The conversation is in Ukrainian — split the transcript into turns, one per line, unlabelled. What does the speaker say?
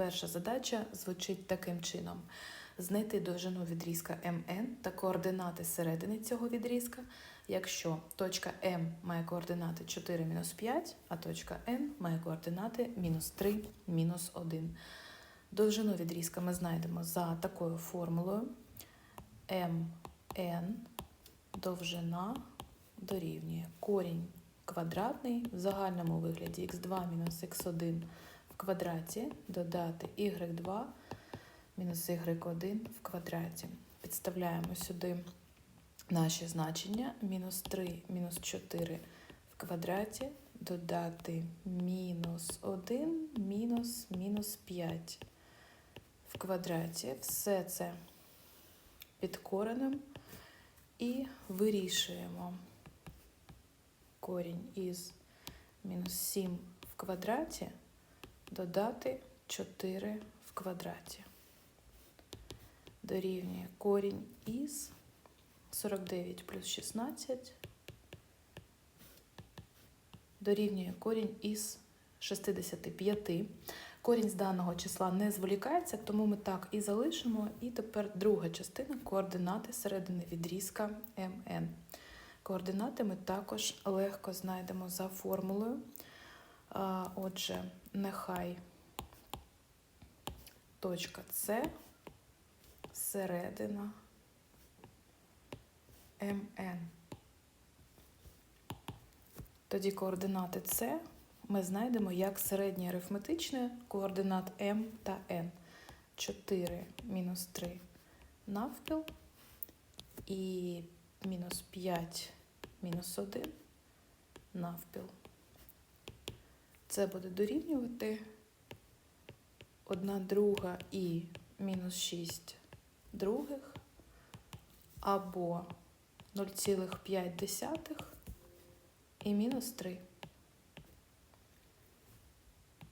Перша задача звучить таким чином: знайти довжину відрізка МН та координати середини цього відрізка, якщо точка М має координати 4 мінус 5, а точка Н має координати мінус 3 мінус 1. Довжину відрізка ми знайдемо за такою формулою. МН довжина дорівнює корінь квадратний в загальному вигляді х2 мінус х1 в квадраті додати y2 мінус y1 в квадраті. Підставляємо сюди наші значення. Мінус 3, мінус 4 в квадраті додати мінус 1, мінус, мінус 5 в квадраті. Все це під коренем і вирішуємо корінь із мінус 7 в квадраті додати 4 в квадраті. Дорівнює корінь із 49 плюс 16 дорівнює корінь із 65. Корінь з даного числа не зволікається, тому ми так і залишимо. І тепер друга частина координати середини відрізка МН. Координати ми також легко знайдемо за формулою. Отже, нехай точка С середина МН. Тоді координати С ми знайдемо як середнє арифметичне координат М та Н. 4 мінус 3 навпіл і мінус 5 мінус 1 навпіл. Це буде дорівнювати 1 друга і мінус 6 других або 0,5 і мінус 3.